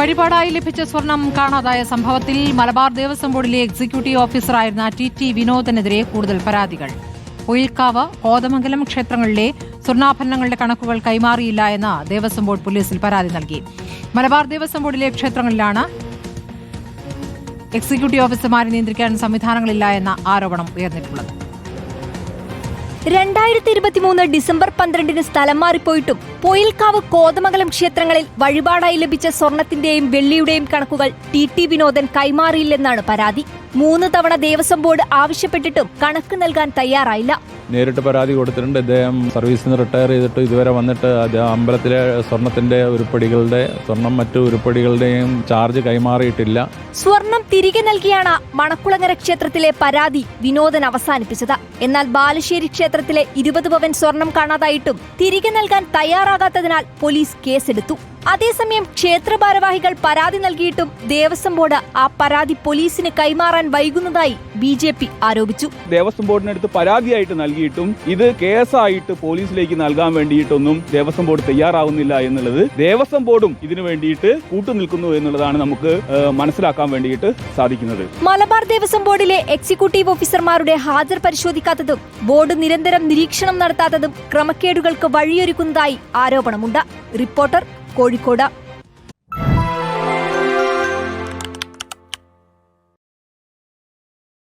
വഴിപാടായി ലഭിച്ച സ്വർണം കാണാതായ സംഭവത്തിൽ മലബാർ ദേവസ്വം ബോർഡിലെ എക്സിക്യൂട്ടീവ് ഓഫീസറായിരുന്ന ടി ടി വിനോദിനെതിരെ കൂടുതൽ പരാതികൾ. ഒയിൽക്കാവ് കോതമംഗലം ക്ഷേത്രങ്ങളിലെ സ്വർണാഭരണങ്ങളുടെ കണക്കുകൾ കൈമാറിയില്ല എന്ന് ദേവസ്വം ബോർഡ് പോലീസിൽ പരാതി നൽകി. മലബാർ ദേവസ്വം ബോർഡിലെ ക്ഷേത്രങ്ങളിലാണ് എക്സിക്യൂട്ടീവ് ഓഫീസർമാരെ നിയന്ത്രിക്കാൻ സംവിധാനങ്ങളില്ല എന്ന ആരോപണം ഉയർന്നിട്ടുള്ളത്. രണ്ടായിരത്തി ഇരുപത്തിമൂന്ന് ഡിസംബർ പന്ത്രണ്ടിന് സ്ഥലം മാറിപ്പോയിട്ടും പൊയിൽക്കാവ് കോതമംഗലം ക്ഷേത്രങ്ങളിൽ വഴിപാടായി ലഭിച്ച സ്വർണത്തിന്റെയും വെള്ളിയുടെയും കണക്കുകൾ ടി ടി വിനോദൻ കൈമാറിയില്ലെന്നാണ് പരാതി. മൂന്ന് തവണ ദേവസ്വം ബോർഡ് ആവശ്യപ്പെട്ടിട്ടും കണക്ക് നൽകാൻ തയ്യാറായില്ല. നേരിട്ട് പരാതി കൊടുത്തിട്ടുണ്ട്. ഇദ്ദേഹം സർവീസിൽ നിന്ന് റിട്ടയർ ചെയ്തിട്ട് ഇതുവരെ വന്നിട്ട് അമ്പലത്തിലെ സ്വർണത്തിന്റെ ഉരുപ്പടികളുടെ സ്വർണം മറ്റു ഉരുപ്പടികളുടെയും ചാർജ് കൈമാറിയിട്ടില്ല. സ്വർണം തിരികെ നൽകിയാണ് മണക്കുളങ്ങര ക്ഷേത്രത്തിലെ പരാതി വിനോദൻ അവസാനിപ്പിച്ചത്. എന്നാൽ ബാലുശ്ശേരി ക്ഷേത്രത്തിലെ ഇരുപത് പവൻ സ്വർണം കാണാതായിട്ടും തിരികെ നൽകാൻ തയ്യാറാകാത്തതിനാൽ പോലീസ് കേസെടുത്തു. അതേസമയം ക്ഷേത്ര ഭാരവാഹികൾ പരാതി നൽകിയിട്ടും ദേവസ്വം ബോർഡ് ആ പരാതി പോലീസിന് കൈമാറാൻ വൈകുന്നതായി ബി ജെ പി ആരോപിച്ചു. ദേവസ്വം ബോർഡിനടുത്ത് പരാതിയായിട്ട് നൽകിയിട്ടും ഇത് കേസായിട്ട് പോലീസിലേക്ക് നൽകാൻ വേണ്ടിയിട്ടൊന്നും ദേവസ്വം ബോർഡ് തയ്യാറാവുന്നില്ല എന്നുള്ളത് ദേവസ്വം ബോർഡും ഇതിനു വേണ്ടിയിട്ട് കൂട്ടുനിൽക്കുന്നു എന്നുള്ളതാണ് നമുക്ക് മനസ്സിലാക്കാൻ വേണ്ടിയിട്ട് സാധിക്കുന്നത്. മലബാർ ദേവസ്വം ബോർഡിലെ എക്സിക്യൂട്ടീവ് ഓഫീസർമാരുടെ ഹാജർ പരിശോധിക്കാത്തതും ബോർഡ് നിരന്തരം നിരീക്ഷണം നടത്താത്തതും ക്രമക്കേടുകൾക്ക് വഴിയൊരുക്കുന്നതായി ആരോപണമുണ്ട്. റിപ്പോർട്ടർ കോഴിക്കോട്.